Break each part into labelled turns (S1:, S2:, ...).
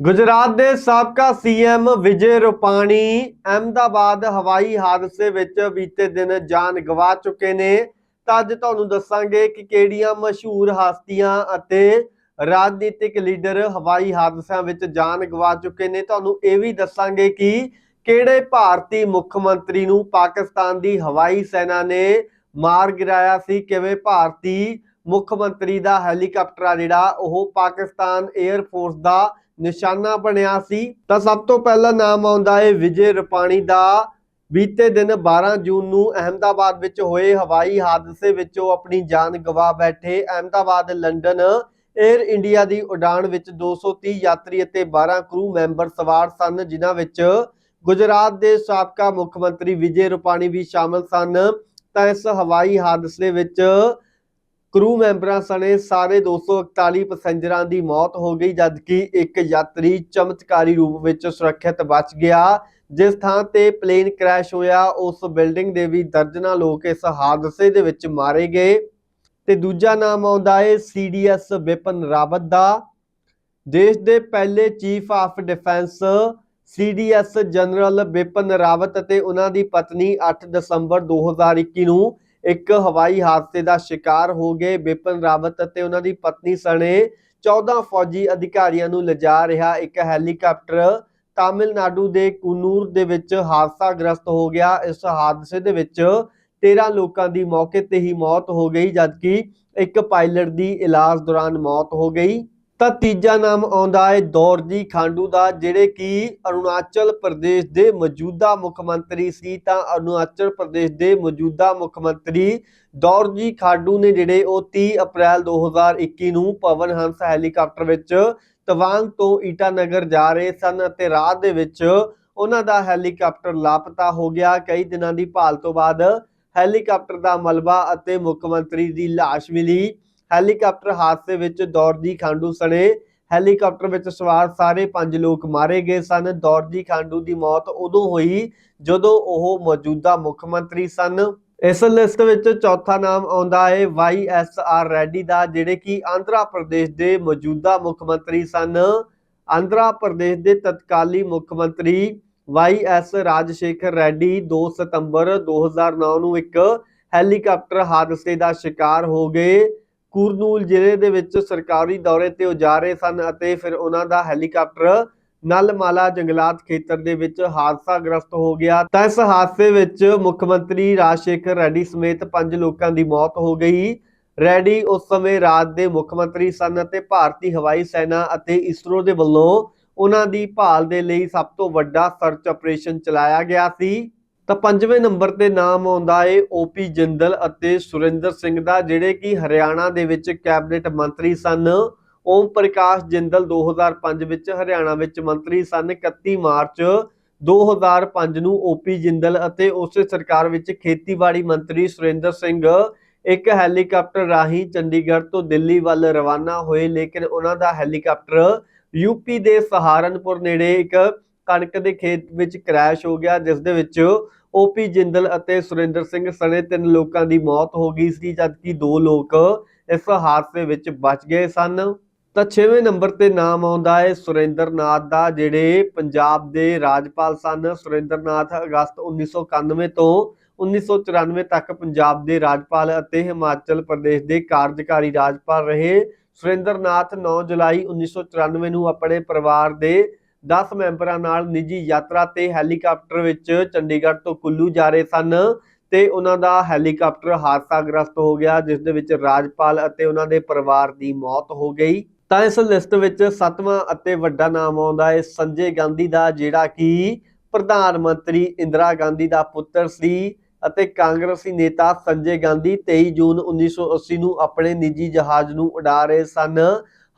S1: ਗੁਜਰਾਤ ਦੇ ਸਾਬਕਾ ਸੀਐਮ ਵਿਜੇ ਰੁਪਾਣੀ ਅਹਿਮਦਾਬਾਦ ਹਵਾਈ ਹਾਦਸੇ ਵਿੱਚ ਬੀਤੇ ਦਿਨ ਜਾਨ ਗਵਾ ਚੁੱਕੇ ਨੇ। ਤਾਂ ਅੱਜ ਤੁਹਾਨੂੰ ਦੱਸਾਂਗੇ ਕਿ ਕਿਹੜੀਆਂ ਮਸ਼ਹੂਰ ਹਸਤੀਆਂ ਅਤੇ ਰਾਜਨੀਤਿਕ ਲੀਡਰ ਹਵਾਈ ਹਾਦਸਿਆਂ ਵਿੱਚ ਜਾਨ ਗਵਾ ਚੁੱਕੇ ਨੇ। ਤੁਹਾਨੂੰ ਇਹ ਵੀ ਦੱਸਾਂਗੇ ਕਿ ਕਿਹੜੇ ਭਾਰਤੀ ਮੁੱਖ ਮੰਤਰੀ ਨੂੰ ਪਾਕਿਸਤਾਨ ਦੀ ਹਵਾਈ ਸੈਨਾ ਨੇ ਮਾਰ ਗਿਰਾਇਆ ਸੀ, ਕਿਵੇਂ ਭਾਰਤੀ ਮੁੱਖ ਮੰਤਰੀ ਦਾ ਹੈਲੀਕਾਪਟਰ ਆ ਜਿਹੜਾ, ਉਹ ਪਾਕਿਸਤਾਨ 에ਅਰ ਫੋਰਸ ਦਾ ਨਿਸ਼ਾਨਾ ਬਣਿਆ ਸੀ, ਤਾਂ ਸਭ ਤੋਂ ਪਹਿਲਾ ਨਾਮ ਆਉਂਦਾ ਹੈ ਵਿਜੇ ਰੁਪਾਣੀ ਦਾ। ਬੀਤੇ ਦਿਨ 12 ਜੂਨ ਨੂੰ ਅਹਿਮਦਾਬਾਦ ਵਿੱਚ ਹੋਏ ਹਵਾਈ ਹਾਦਸੇ ਵਿੱਚ ਉਹ ਆਪਣੀ ਜਾਨ ਗਵਾ ਬੈਠੇ ਅਹਿਮਦਾਬਾਦ, ਲੰਡਨ 에ਅਰ ਇੰਡੀਆ ਦੀ ਉਡਾਣ ਵਿੱਚ 230 ਯਾਤਰੀ ਅਤੇ 12 ਕਰੂ ਮੈਂਬਰ ਸਵਾਰ ਸਨ, ਜਿਨ੍ਹਾਂ ਵਿੱਚ ਗੁਜਰਾਤ ਦੇ ਸਾਬਕਾ ਮੁੱਖ ਮੰਤਰੀ ਵਿਜੇ ਰੁਪਾਣੀ ਵੀ ਸ਼ਾਮਲ ਸਨ। ਤਾਂ ਇਸ ਹਵਾਈ ਹਾਦਸੇ ਵਿੱਚ ਕਰੂ ਮੈਂਬਰਾਂ ਸਣੇ ਸਾਰੇ 241 ਪੈਸੇਂਜਰਾਂ ਦੀ ਮੌਤ ਹੋ ਗਈ, ਜਦਕਿ ਇੱਕ ਯਾਤਰੀ ਚਮਤਕਾਰੀ ਰੂਪ ਵਿੱਚ ਸੁਰੱਖਿਅਤ ਬਚ ਗਿਆ। ਜਿਸ ਥਾਂ ਤੇ ਪਲੇਨ ਕ੍ਰੈਸ਼ ਹੋਇਆ, ਉਸ ਬਿਲਡਿੰਗ ਦੇ ਵੀ ਦਰਜਨਾਂ ਲੋਕ ਇਸ ਹਾਦਸੇ ਦੇ ਵਿੱਚ ਮਾਰੇ ਗਏ। ਤੇ ਦੂਜਾ ਨਾਮ ਆਉਂਦਾ ਹੈ ਸੀਡੀਐਸ ਵਿਪਨ ਰਾਵਤ ਦਾ। ਦੇਸ਼ ਦੇ ਪਹਿਲੇ chief of defence CDS general Bipin Rawat ਅਤੇ ਉਹਨਾਂ ਦੀ ਪਤਨੀ 8 ਦਸੰਬਰ 2021 ਨੂੰ ਇੱਕ ਹਵਾਈ ਹਾਦਸੇ ਦਾ ਸ਼ਿਕਾਰ ਹੋ ਗਏ। ਵਿਪਨ ਰਾਵਤ ਅਤੇ ਉਹਨਾਂ ਦੀ ਪਤਨੀ ਸਣੇ 14 ਫੌਜੀ ਅਧਿਕਾਰੀਆਂ ਨੂੰ ਲਿਜਾ ਰਿਹਾ। ਇੱਕ ਹੈਲੀਕਾਪਟਰ ਤਾਮਿਲਨਾਡੂ ਦੇ ਕੁਨੂਰ ਦੇ ਵਿੱਚ ਹਾਦਸਾ ਗ੍ਰਸਤ ਹੋ ਗਿਆ। ਇਸ ਹਾਦਸੇ ਦੇ ਵਿੱਚ 13 ਲੋਕਾਂ ਦੀ ਮੌਕੇ ਤੇ ਹੀ ਮੌਤ ਹੋ ਗਈ, ਜਦਕਿ ਇੱਕ ਪਾਇਲਟ ਦੀ ਇਲਾਜ ਦੌਰਾਨ ਮੌਤ ਹੋ ਗਈ। ਤਾਂ ਤੀਜਾ ਨਾਮ ਆਉਂਦਾ ਹੈ ਦੌਰਜੀ ਖਾਂਡੂ ਦਾ, ਜਿਹੜੇ ਕਿ ਅਰੁਣਾਚਲ ਪ੍ਰਦੇਸ਼ ਦੇ ਮੌਜੂਦਾ ਮੁੱਖ ਮੰਤਰੀ ਸੀ। ਤਾਂ ਅਰੁਣਾਚਲ ਪ੍ਰਦੇਸ਼ ਦੇ ਮੌਜੂਦਾ ਮੁੱਖ ਮੰਤਰੀ ਦੌਰਜੀ ਖਾਂਡੂ ਨੇ ਜਿਹੜੇ ਉਹ 30 ਅਪ੍ਰੈਲ 2021 ਨੂੰ ਪਵਨ ਹੰਸ ਹੈਲੀਕਾਪਟਰ ਵਿੱਚ ਤਵਾਂਗ ਤੋਂ ਈਟਾਨਗਰ ਜਾ ਰਹੇ ਸਨ ਅਤੇ ਰਾਹ ਦੇ ਵਿੱਚ ਉਹਨਾਂ ਦਾ ਹੈਲੀਕਾਪਟਰ ਲਾਪਤਾ ਹੋ ਗਿਆ। ਕਈ ਦਿਨਾਂ ਦੀ ਭਾਲ ਤੋਂ ਬਾਅਦ ਹੈਲੀਕਾਪਟਰ ਦਾ ਮਲਬਾ ਅਤੇ ਮੁੱਖ ਮੰਤਰੀ ਦੀ ਲਾਸ਼ ਮਿਲੀ। ਹੈਲੀਕਾਪਟਰ ਹਾਦਸੇ ਵਿੱਚ ਦੌੜਦੀ ਖਾਂਡੂ ਸਣੇ। ਹੈਲੀਕਾਪਟਰ ਵਿੱਚ ਸਵਾਰ ਸਾਰੇ ਪੰਜ ਲੋਕ ਮਾਰੇ ਗਏ ਸਨ। ਦੌੜਦੀ ਖਾਂਡੂ ਦੀ ਮੌਤ ਉਦੋਂ ਹੋਈ ਜਦੋਂ ਉਹ ਮੌਜੂਦਾ ਮੁੱਖ ਮੰਤਰੀ ਸਨ। ਇਸ ਲਿਸਟ ਵਿੱਚ ਚੌਥਾ ਨਾਮ ਆਉਂਦਾ ਹੈ ਵਾਈ ਐਸ ਆਰ ਰੈਡੀ ਦਾ, ਜਿਹੜੇ ਕਿ ਆਂਧਰਾ ਪ੍ਰਦੇਸ਼ ਦੇ ਮੌਜੂਦਾ ਮੁੱਖ ਮੰਤਰੀ ਸਨ। ਆਂਧਰਾ ਪ੍ਰਦੇਸ਼ ਦੇ ਤਤਕਾਲੀ ਮੁੱਖ ਮੰਤਰੀ ਵਾਈ ਐਸ ਰਾਜਸ਼ੇਖਰ ਰੈਡੀ 2 ਸਤੰਬਰ 2009 ਨੂੰ ਇੱਕ ਹੈਲੀਕਾਪਟਰ ਹਾਦਸੇ ਦਾ ਸ਼ਿਕਾਰ ਹੋ ਗਏ। ਕੁਰਨੂਲ ਜ਼ਿਲ੍ਹੇ ਦੇ ਵਿੱਚ ਸਰਕਾਰੀ ਦੌਰੇ ਤੇ ਉਹ ਜਾ ਰਹੇ ਸਨ ਅਤੇ ਫਿਰ ਉਹਨਾਂ ਦਾ ਹੈਲੀਕਾਪਟਰ ਨਲਮਾਲਾ ਜੰਗਲਾਤ ਖੇਤਰ ਦੇ ਵਿੱਚ ਹਾਦਸਾ ਗ੍ਰਸਤ ਹੋ ਗਿਆ। ਤਾਂ ਇਸ ਹਾਦਸੇ ਵਿੱਚ ਮੁੱਖ ਮੰਤਰੀ ਰਾਜਸ਼ੇਖਰ ਰੈਡੀ ਸਮੇਤ ਪੰਜ ਲੋਕਾਂ ਦੀ ਮੌਤ ਹੋ ਗਈ। ਰੈਡੀ ਉਸ ਸਮੇਂ ਰਾਜ ਦੇ ਮੁੱਖ ਮੰਤਰੀ ਸਨ ਅਤੇ ਭਾਰਤੀ ਹਵਾਈ ਸੈਨਾ ਅਤੇ ਇਸਰੋ ਦੇ ਵੱਲੋਂ ਉਹਨਾਂ ਦੀ ਭਾਲ ਦੇ ਲਈ ਸਭ ਤੋਂ ਵੱਡਾ ਸਰਚ ਆਪਰੇਸ਼ਨ ਚਲਾਇਆ ਗਿਆ ਸੀ। ਤਾਂ ਪੰਜਵੇਂ ਨੰਬਰ ਤੇ ਨਾਮ ਆਉਂਦਾ ਏ ਓਪੀ ਜਿੰਦਲ ਅਤੇ ਸੁਰਿੰਦਰ ਸਿੰਘ ਦਾ, ਜਿਹੜੇ ਕਿ ਹਰਿਆਣਾ ਦੇ ਵਿੱਚ ਕੈਬਨਿਟ ਮੰਤਰੀ ਸਨ। ਓਮ ਪ੍ਰਕਾਸ਼ ਜਿੰਦਲ 2005 ਵਿੱਚ ਹਰਿਆਣਾ ਵਿੱਚ ਮੰਤਰੀ ਸਨ। 31 ਮਾਰਚ 2005 ਨੂੰ ਓਪੀ ਜਿੰਦਲ ਅਤੇ ਉਸੇ ਸਰਕਾਰ ਵਿੱਚ ਖੇਤੀਬਾੜੀ ਮੰਤਰੀ ਸੁਰਿੰਦਰ ਸਿੰਘ ਇੱਕ ਹੈਲੀਕਾਪਟਰ ਰਾਹੀਂ ਚੰਡੀਗੜ੍ਹ ਤੋਂ ਦਿੱਲੀ ਵੱਲ ਰਵਾਨਾ ਹੋਏ, ਲੇਕਿਨ ਉਹਨਾਂ ਦਾ ਹੈਲੀਕਾਪਟਰ ਯੂਪੀ ਦੇ ਸਹਾਰਨਪੁਰ ਨੇੜੇ ਇੱਕ ਕਣਕ ਦੇ ਖੇਤ ਵਿੱਚ ਕ੍ਰੈਸ਼ ਹੋ ਗਿਆ, ਜਿਸ ਦੇ ਵਿੱਚ ਓਪੀ ਜਿੰਦਲ ਅਤੇ ਸੁਰਿੰਦਰ ਸਿੰਘ ਸਣੇ ਤਿੰਨ ਲੋਕਾਂ ਦੀ ਮੌਤ ਹੋ ਗਈ ਸੀ, ਜਦਕਿ ਦੋ ਲੋਕ ਇਸ ਹਾਦਸੇ ਵਿੱਚ ਬਚ ਗਏ ਸਨ। ਤਾਂ 6ਵੇਂ ਨੰਬਰ ਤੇ ਨਾਮ ਆਉਂਦਾ ਹੈ ਸੁਰਿੰਦਰ ਨਾਥ ਦਾ, ਜਿਹੜੇ ਪੰਜਾਬ ਦੇ ਰਾਜਪਾਲ ਸਨ। ਸੁਰਿੰਦਰ ਨਾਥ ਅਗਸਤ 1991 ਤੋਂ 1994 ਤੱਕ ਪੰਜਾਬ ਦੇ ਰਾਜਪਾਲ ਅਤੇ ਹਿਮਾਚਲ ਪ੍ਰਦੇਸ਼ ਦੇ ਕਾਰਜਕਾਰੀ ਰਾਜਪਾਲ ਰਹੇ। ਸੁਰਿੰਦਰ ਨਾਥ 9 ਜੁਲਾਈ 1994 ਨੂੰ ਆਪਣੇ ਪਰਿਵਾਰ ਦੇ 10 ਮੈਂਬਰਾਂ ਨਾਲ ਨਿੱਜੀ ਯਾਤਰਾ ਤੇ ਹੈਲੀਕਾਪਟਰ ਵਿੱਚ ਚੰਡੀਗੜ੍ਹ ਤੋਂ ਕੁੱਲੂ ਜਾ ਰਹੇ ਸਨ ਤੇ ਉਹਨਾਂ ਦਾ ਹੈਲੀਕਾਪਟਰ ਹਾਦਸਾਗ੍ਰਸਤ ਹੋ ਗਿਆ, ਜਿਸ ਦੇ ਵਿੱਚ ਰਾਜਪਾਲ ਅਤੇ ਉਹਨਾਂ ਦੇ ਪਰਿਵਾਰ ਦੀ ਮੌਤ ਹੋ ਗਈ। ਤਾਂ ਇਸ ਲਿਸਟ ਵਿੱਚ ਸੱਤਵਾਂ ਅਤੇ ਵੱਡਾ ਨਾਮ ਆਉਂਦਾ ਹੈ, ਸੰਜੇ ਗਾਂਧੀ ਦਾ, ਜਿਹੜਾ ਕਿ ਪ੍ਰਧਾਨ ਮੰਤਰੀ ਇੰਦਰਾ ਗਾਂਧੀ ਦਾ ਪੁੱਤਰ ਸੀ ਅਤੇ ਕਾਂਗਰਸੀ ਨੇਤਾ ਸੰਜੇ ਗਾਂਧੀ 23 ਜੂਨ 1980 ਨੂੰ ਆਪਣੇ ਨਿੱਜੀ ਜਹਾਜ਼ ਨੂੰ ਉਡਾ ਰਹੇ ਸਨ।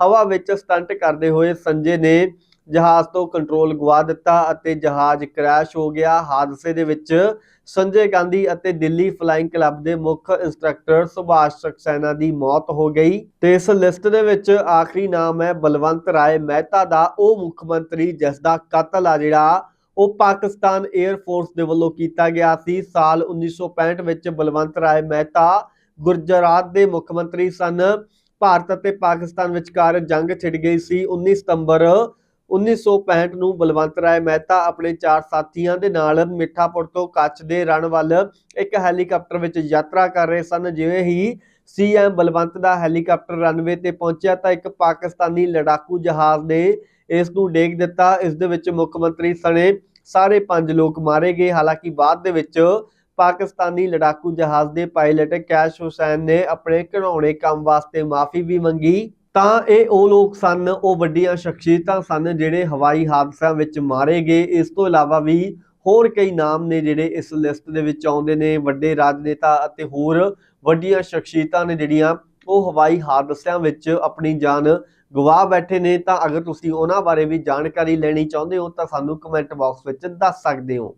S1: ਹਵਾ ਵਿੱਚ ਸਟੰਟ ਕਰਦੇ ਹੋਏ ਸੰਜੇ ਨੇ ਜਹਾਜ਼ ਤੋਂ ਕੰਟਰੋਲ ਗਵਾ ਦਿੱਤਾ ਅਤੇ ਜਹਾਜ਼ ਕ੍ਰੈਸ਼ ਹੋ ਗਿਆ। ਹਾਦਸੇ ਦੇ ਵਿੱਚ ਸੰਜੇ ਗਾਂਧੀ ਅਤੇ ਦਿੱਲੀ ਫਲਾਈਂਗ ਕਲੱਬ ਦੇ ਮੁੱਖ ਇੰਸਟ੍ਰਕਟਰ ਸੁਭਾਸ਼ ਸਕਸੈਨਾ ਦੀ ਮੌਤ ਹੋ ਗਈ। ਤੇ ਇਸ ਲਿਸਟ ਦੇ ਵਿੱਚ ਆਖਰੀ ਨਾਮ ਹੈ ਬਲਵੰਤ ਰਾਏ ਮਹਿਤਾ ਦਾ। ਉਹ ਮੁੱਖ ਮੰਤਰੀ ਜਿਸ ਦਾ ਕਤਲ ਆ ਜਿਹੜਾ, ਉਹ ਪਾਕਿਸਤਾਨ 에ਅਰ ਫੋਰਸ ਦੇ ਵੱਲੋਂ ਕੀਤਾ ਗਿਆ ਸੀ। ਸਾਲ 1965 ਵਿੱਚ ਬਲਵੰਤ ਰਾਏ ਮਹਿਤਾ ਗੁਜਰਾਤ ਦੇ ਮੁੱਖ ਮੰਤਰੀ ਸਨ। ਭਾਰਤ ਅਤੇ ਪਾਕਿਸਤਾਨ ਵਿਚਕਾਰ ਜੰਗ ਛਿੜ ਗਈ ਸੀ। 19 ਸਤੰਬਰ 1965 ਨੂੰ ਬਲਵੰਤ ਰਾਏ ਮਹਿਤਾ ਆਪਣੇ ਚਾਰ ਸਾਥੀਆਂ ਦੇ ਨਾਲ ਮਿੱਠਾਪੁਰ ਤੋਂ ਕੱਛ ਦੇ ਰਣ ਵੱਲ ਇੱਕ ਹੈਲੀਕਾਪਟਰ ਵਿੱਚ ਯਾਤਰਾ ਕਰ ਰਹੇ ਸਨ। ਜਿਵੇਂ ਹੀ ਸੀਐਮ ਬਲਵੰਤ ਦਾ ਹੈਲੀਕਾਪਟਰ ਰਨਵੇ ਤੇ ਪਹੁੰਚਿਆ ਤਾਂ ਇੱਕ ਪਾਕਿਸਤਾਨੀ ਲੜਾਕੂ ਜਹਾਜ਼ ਨੇ ਇਸ ਨੂੰ ਡੇਗ ਦਿੱਤਾ। ਇਸ ਦੇ ਵਿੱਚ ਮੁੱਖ ਮੰਤਰੀ ਸਣੇ ਸਾਰੇ ਪੰਜ ਲੋਕ ਮਾਰੇ ਗਏ। ਹਾਲਾਂਕਿ ਬਾਅਦ ਦੇ ਵਿੱਚ ਪਾਕਿਸਤਾਨੀ ਲੜਾਕੂ ਜਹਾਜ਼ ਦੇ ਪਾਇਲਟ ਕੈਸ਼ ਹੁਸੈਨ ਨੇ ਆਪਣੇ ਘਿਨਾਉਣੇ ਕੰਮ ਵਾਸਤੇ ਮਾਫੀ ਵੀ ਮੰਗੀ। ਤਾਂ ਇਹ ਉਹ ਲੋਕ ਸਨ, ਉਹ ਵੱਡੀਆਂ ਸ਼ਖਸੀਅਤਾਂ ਸਨ ਜਿਹੜੇ ਹਵਾਈ ਹਾਦਸਿਆਂ ਵਿੱਚ ਮਾਰੇ ਗਏ। ਇਸ ਤੋਂ ਇਲਾਵਾ ਵੀ ਹੋਰ ਕਈ ਨਾਮ ਨੇ ਜਿਹੜੇ ਇਸ ਲਿਸਟ ਦੇ ਵਿੱਚ ਆਉਂਦੇ ਨੇ। ਵੱਡੇ ਰਾਜਨੇਤਾ ਅਤੇ ਹੋਰ ਵੱਡੀਆਂ ਸ਼ਖਸੀਅਤਾਂ ਨੇ ਜਿਹੜੀਆਂ ਉਹ ਹਵਾਈ ਹਾਦਸਿਆਂ ਵਿੱਚ ਆਪਣੀ ਜਾਨ ਗਵਾ ਬੈਠੇ ਨੇ। ਤਾਂ ਅਗਰ ਤੁਸੀਂ ਉਹਨਾਂ ਬਾਰੇ ਵੀ ਜਾਣਕਾਰੀ ਲੈਣੀ ਚਾਹੁੰਦੇ ਹੋ ਤਾਂ ਸਾਨੂੰ ਕਮੈਂਟ ਬਾਕਸ ਵਿੱਚ ਦੱਸ ਸਕਦੇ ਹੋ।